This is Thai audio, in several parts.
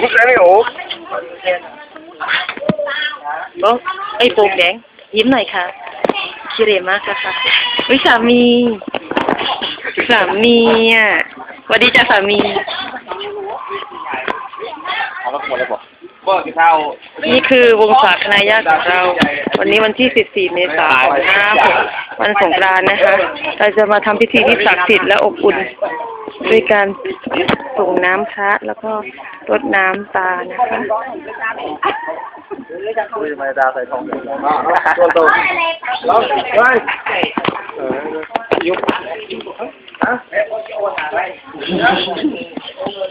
มุกแล้วนี่โอ้โอ้ไอ้โป่งแดง ยิ้มหน่อยค่ะคิเรมากอะค่ะวิสามี สามีอะสวัสดีจ้าสามีเอาแล้วหมดเลยบอกเบิกเท่านี่คือวงศาคณะญาติของเรา วันนี้วันที่ 14 เมษายน 56 วันสงกรานต์นะคะ เราจะมาทำพิธีที่ศักดิ์สิทธิ์และอบอุ่นด้วยการส่งน้ำพระแล้วก็รดน้ำตานะคะคุยมาดาใส่ทองตัวโตแล้วเฮ้ยเออยุบฮะ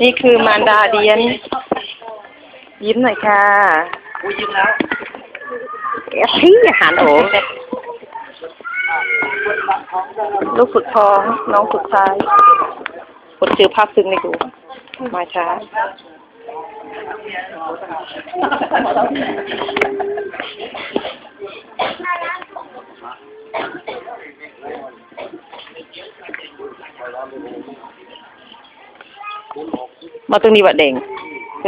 นี่คือมารดาเดียน ยิ้มหน่อยค่ะกูยิ้มแล้วแกที่อาหารโอ้ ลูกสุดท้องน้องสุดท้ายคนเจอภาพซึ้งในกูมาช้ามาตรงนี้วัดเด่ง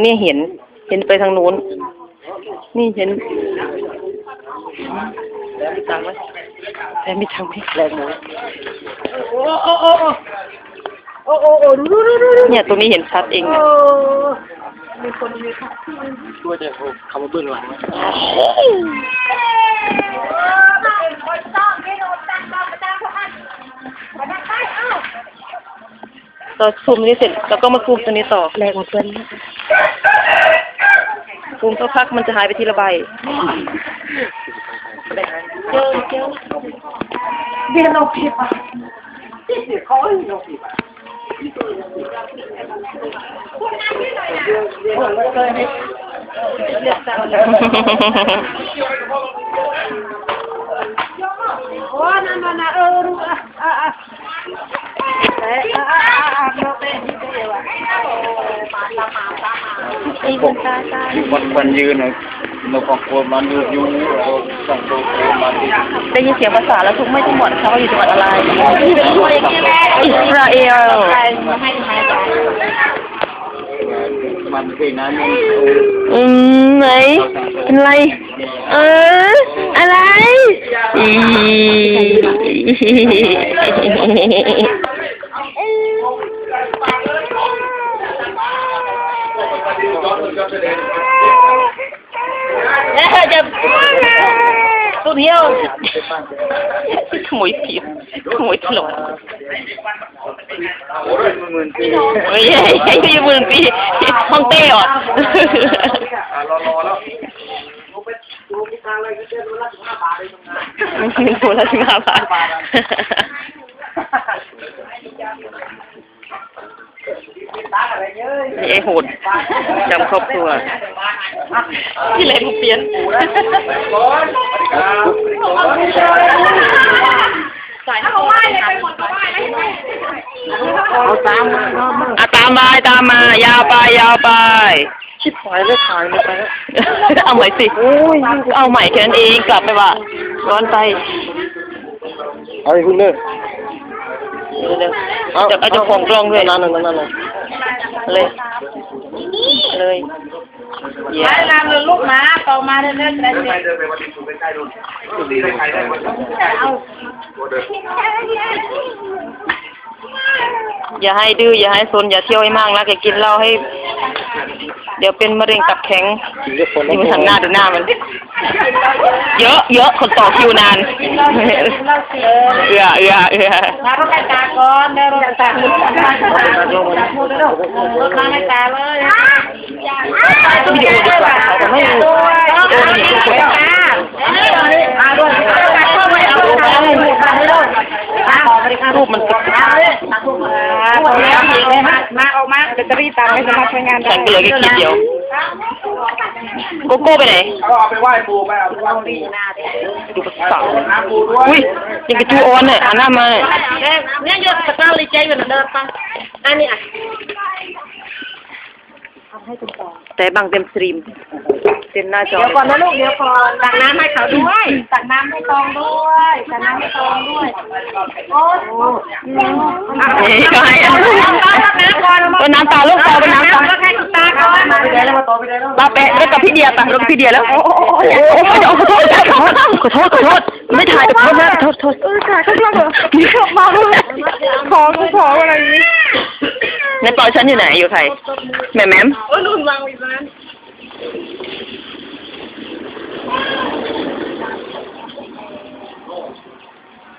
นี่เห็น เห็นไปทางนู้น นี่เห็นแล้วมีตังไหม แล้วมีตังค์ไหมแรงหมูโอ้โอ้โอ้โอ้โอ้โอ้ดูดูดูเนี่ยตรงนี้เห็นชัดเองอะมีคนมีค่ะช่วยจะคำว่าเบื้องหลังไหมเราซูมนี้เสร็จแล้วก็มาซูมตัวนี้ต่อแรงของเพื่อนซูมสักพักมันจะหายไปทีละใบ เจอเจอเบียร์เราผิดอะเขาเราผิดอะโอ้นั่นนั่นเออรู้อะอะอะแต่อะอะอะเราเป็นที่เดียวอะไอ้บุญตาตาวันวันยืนเนอะ เราของคมันยืนอยู่งตัวคมันได้ยินเสียงภาษาแล้วทุกไม่จังหวัดเขาอยู่จังหวัดอะไรอิสราเอลมันคือนั้นอืมไหนเป็นไร เออ อะไรอี เอ๊ะจะตัวเดียวขโมยผิดขโมยถล่มโอ้ยหมื่นปีเฮ้ยไอ้ยี่หมื่นปีห้องเต้เหรอรอรอแล้วดูไปดูพิการอะไรก็เช่นวันละสิบห้าบาทเลยตรงนั้น ดูแล้วสิมาบาท ตาอะไรเยอะนี่ไอ้โหดจำครอบครัวที่เล่นเปลี่ยนใส่เขาไหว้เลยไปหมดเขาไหว้แล้วเห็นไหมเอาตามมาอะตามมาตามมายาวไปยาวไป ชิบหายเลยถ่ายเลยไปแล้วเอาใหม่สิเอาใหม่แค่นั้นเองกลับไปว่าร้อนไปเอาอีกคุณเลิก เร็วๆจะเอาเจะของกล้องด้วยนั่นนั่นนั่นนั่นเลย เลยเยี่ยไปมตามเลยลูกมาต่อมาเรื่อยๆจะได้เดินเสไปร็จเดินไปวันที่ถูกไปใกล้ดูดูดีเลยใครได้หมดเอาตัวเดินอย่าให้ดื้ออย่าให้ซนอย่าเที่ยวให้มากนะแกกินเหล้าให้ เดี๋ยวเป็นมะเร็งตับแข็งนี่มันหันหน้าดูหน้ามัน เยอะเยอะคนต่อคิวนานเราเสียเราเสียเอือเอือเอือมาก็ให้ตาก่อนเดี๋ยวเราตาลูกมาจับมือแล้วรถมาให้ตาเลยวิดีโอดีกว่าเขาจะไม่รู้โอ้ยสวยงามมาด้วย รูปมันติดมาเลยมาลูกมาแล้วยิงเลยมามาออกมาแบตเตอรี่ตามไม่สามารถใช้งานได้ฉันก็เหลยแค่ขีดเดียวโกโก้ไปไหนเอาไปไหว้ปูไปเอาไปไหว้ปูดูภาษาน้ำปูด้วยอุ้ยยังกระจูออนเนี่ยหันหน้ามาเนี่ยเยอะสตาร์ลิเจอยู่นะเดินไปอันนี้อะ แต่บางเต็มสตรีม เต็มหน้าจอเดี๋ยวก่อนนะลูกเดี๋ยวก่อนตักน้ำให้เขาด้วยตักน้ำให้ตองด้วยตักน้ำให้ตองด้วยโอ้โหเอ้ยก็ให้เอาน้ำตาตักน้ำก่อนเอาน้ำตาลูกตาเป็นน้ำตาแล้วให้คุณตาก่อนปาแปะแล้วกับพี่เดียปะแล้วกับพี่เดียแล้วโอ้โหขอโทษขอโทษขอโทษขอโทษไม่ถ่ายขอโทษนะขอโทษขอโทษเออถ่ายข้างล่างเหรอมีขอบมาด้วยของของอะไรนี้ ในปอยฉันอยู่ไหนอยู่ใครแหม่มแหม่มโอ้ยนุ่นวางไว้ตรงนั้น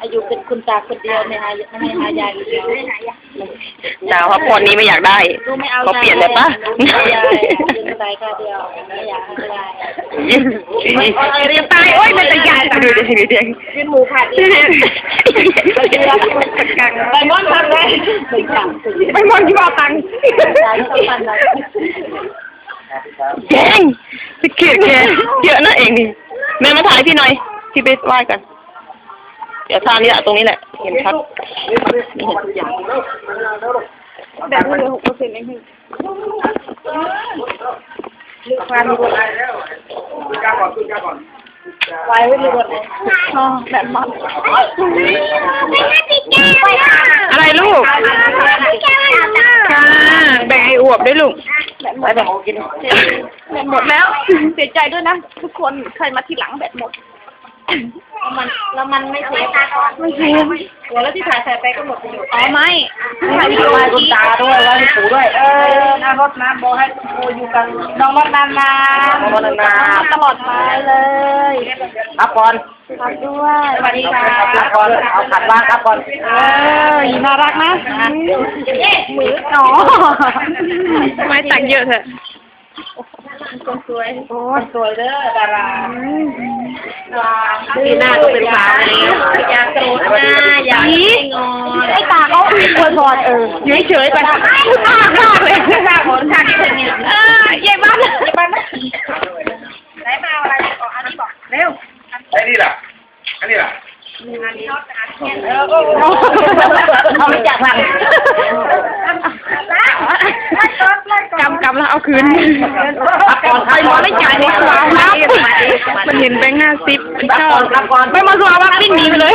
อายุเป็นคุณตาคนเดียวไม่หาไม่หายายคนเดียวไม่หายายดาวครับคนนี้ไม่อยากได้ดูไม่เอาเขาเปลี่ยนเลยปะไม่เอายายยืนใจก็เดียวไม่อยากให้ยายเรียนตายโอ้ยมันจะใหญ่ดูดิดูดิยืนหมูผัดอีกไปม่อนทำเลย ไปม่อนที่ว่าตังค์ยายต้องฟันเลยแกงสิเกียดแกเยอะนะเองนี่แม่มาถ่ายพี่หน่อยพี่ไปไหว้กันเดี๋ยวทางนี้แหละตรงนี้แหละเห็นชัดนี่เห็นทุกอย่างแบบเหลือหกเปอร์เซ็นต์เองพี่ลึกความมีบท ไว้ไว้มีบทเลยอ๋อแบบมันอะไรลูกค่ะแบ่งไอ้อวบด้วยลูกไปแบบกินแบตหมดแล้ว เสียใจด้วยนะ ทุกคน ใครมาทีหลังแบตหมด แล้วมันแล้วมันไม่เซฟไม่เซฟหัวแล้วที่ถ่ายใส่ไปก็หมดประโยชน์อ๋อไม่ถ่ายวิดีโอคุณตาด้วยไว้ให้ปู่ด้วยเออน้ารถน้ำบอกให้ปู่อยู่กันน้องรถน้ำน้ำน้องรถน้ำตลอดไปเลยครับก่อนครับด้วยสวัสดีค่ะครับก่อนเอาขัดวางครับก่อนเออน่ารักนะมืออ๋อไม่ตักเยอะเถอะ คนสวยโอ้สวยเด้อดาราว้าปีหน้าก็เป็นสาวแล้วอยากโกรธหน้าอยากงอนไอ้ตาเขาอวยพรเอออยู่เฉยๆก่อนมากมากเลยมากผลทางที่ถึงเนี่ยเออเย่บ้านเย่บ้านไหนมาอะไรบอกอันนี้บอกเร็วไอ้นี่ล่ะอันนี้ล่ะเออโอ้เอาไม่จากหลังกำกำ แล้วเอาคืนไปหมอไม่จ่ายในคราวนับมันเห็นแบงค์ห้าสิบชอบไม่มาสวาวักวิ่งหนีไปเลย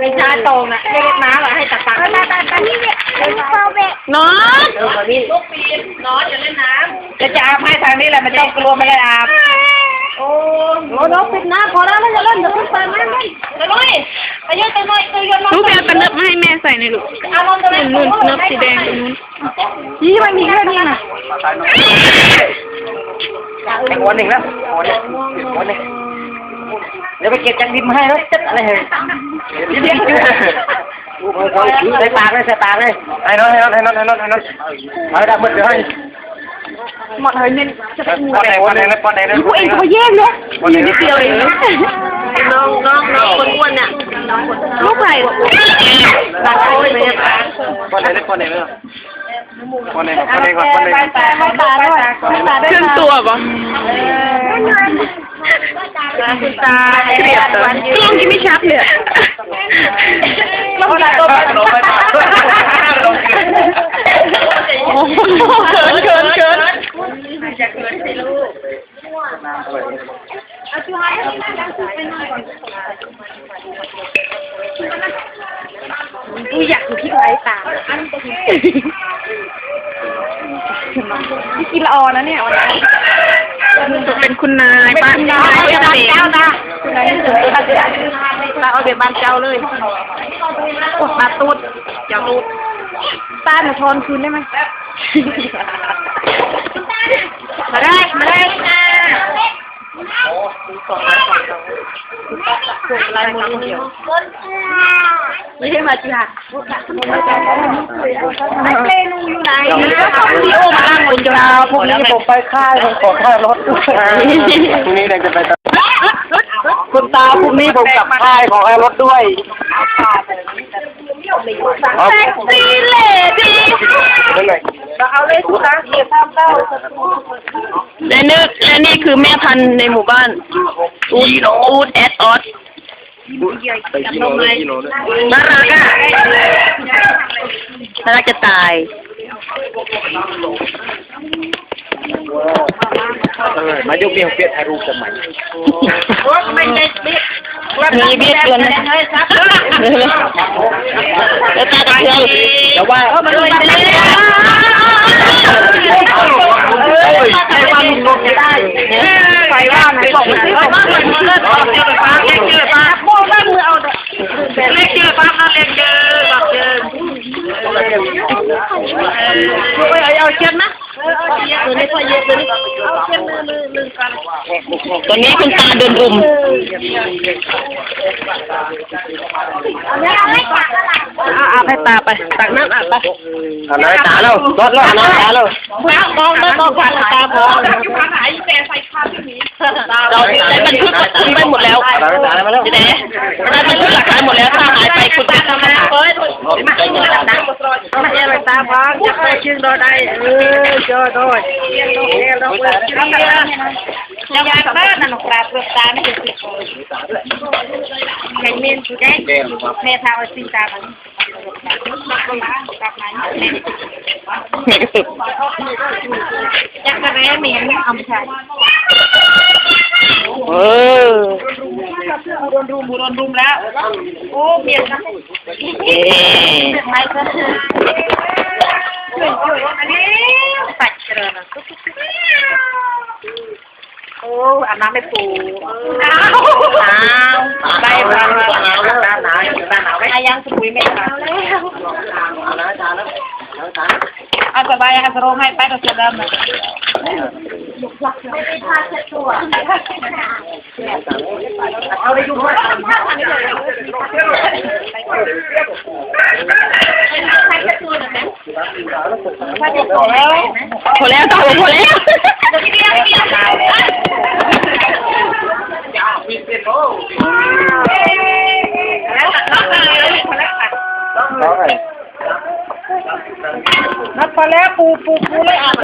ไม่ใช่ตรงนะไม่เล็กน้ำเหรอให้ตักตักตาตาตานี่เนี่ยโซเบะน้องเออนี่ลูกปีนนอนอย่าเล่นน้ำจะจะอาบให้ทางนี้แหละมันต้องกลัวไม่ได้อาบ โอ้โหน้องปิดน้ำพอแล้วไม่จะเล่นเดี๋ยวคุณเปิดน้ำเล่นไปเลยไปเยอะไปหน่อยไปเยอะน้องลูกแกเอาตะเนิบมาให้แม่ใส่ในอยลูกเอาลงไปเลยนุ่นๆเนิบสีแดงตรงนู้นยี่มันมีแค่นี้นะหัวหนึ่งแล้วหัวหนึ่งหัวหนึ่งเดี๋ยวไปเก็บจังดินมาให้แล้วจัดอะไรเหรอเดี๋ยวใส่ปากเลยใส่ปากเลยให้น้องให้น้องให้น้องให้น้องให้น้องเอาได้หมดเลย ให้หมดเลยเนี่ยปอนไหนปอนไหนปอนไหนกูเองก็แย่เลยปอนไหนนิดเดียวเองน้องน้องน้องคนอ้วนเนี่ยลูกใครตาโอ้ยปอนไหนปอนไหนเลยปอนไหนปอนไหนก่อนปอนไหนไปตาไปตาด้วยไปตาด้วยขึ้นตัวปะคุณตาเกลียดตัวกล้องที่ไม่ชัดเลยลงไปลงไปลงไปโอ้โหเขินเขินเขิน จะเกิดสิลูกเอาชูให้ไปหน่อยกูอยากอยู่ที่ไรตาอันจะพี่กินละออนะเนี่ยวันนี้เป็นคุณนายบ้านเจ้าเจ้าเจ้าเจ้าเจ้าเจ้าเราเอาเดี๋ยวบ้านเจ้าเลยอดมาตูดอย่าตูดต้านมาทอนคืนได้ไหม มาได้มาได้นะลายมือเดียวไม่ใช่มาจีหัดไอ้เปนูอยู่ไหนพี่โอมาหมดยาวพวกนี้ผมไปค่ายผมขอค่ารถด้วยพรุ่งนี้เด็กจะไป คุณตาพรุ่งนี้ผมกลับค่ายของไอ้รถด้วยแท็กซี่เลดี้นั่นไงเอาเลยทุกครั้งเกียร์ตามเต้าและนี่และนี่คือแม่พันธุ์ในหมู่บ้านอูดอูดแอดออสไปกิโลเลยกิโลเลยน่ารักอะน่ารักจะตายเออ มายุคนี้เขาเปลี่ยนทารุสมัยไม่ไม่ไม่มีเบี้ยเตืนะแล้วตาตาเดียวแต่ว่ามันไได้ว่าลุงลงจะได้ใคว่าไหนบอกไว่าเลือดออกเลือดฟ้าเลือดฟ้าโม่ไม่มือเอาเลขเจอป้ามาเลือดเจอบักเจอไม่เอาเจ็บนะตัวนี้พอเยอะตัวนี้ ไรเอาเอาให้ตาไปตักน้ำอาบไปเอาน้อยตาแล้วรถรถเอาน้อยตาแล้วแล้วมองแล้วมองผ่านตาพออยู่ทางไหนแต่ส่ผ้าที่นี้เราได้บันทึกคุณไปหมดแล้วเอาน้อยตาแล้วมาแล้วเจ๊ได้บันทึกหลักฐานหมดแล้วถ้าหายไปคุณไปทำอะไรเฮ้ยไม่ใช่เงินนะไม่ใช่อะไรตาพอจะไปชื่อโดได้เออเจอโดยเรียนโดยเรียนโดยเรียนโดยยังไงบ้านนั่นกราบกราบตาไม่เห็นสิใครเมียนกูได้แม่ทาเอาสิตามันกับมาเหม็นสุดจักรแร้เมียนเอาไม่ใช่เออโดนรุมโดนรุมแล้ว โอ้เมียนนะเอ๊ะไม่ก็ช่วยช่วยอันนี้ปัดเจริญโอ้ อาบน้ำไม่ปูหนาวหนาวไปไปไปหนาวแล้วหนาวหนาวหนาวไหมอายังสมุยไม่หนาวแล้วเอาน้อยตาแล้วน้อยตาเอาสบายอาสโรให้ไปตัวเสือดำนะไม่ได้พาเช็ดตัวเอาได้ยุ่งมากถ้าจะโตแล้วพอแล้วตาบอกพอแล้ว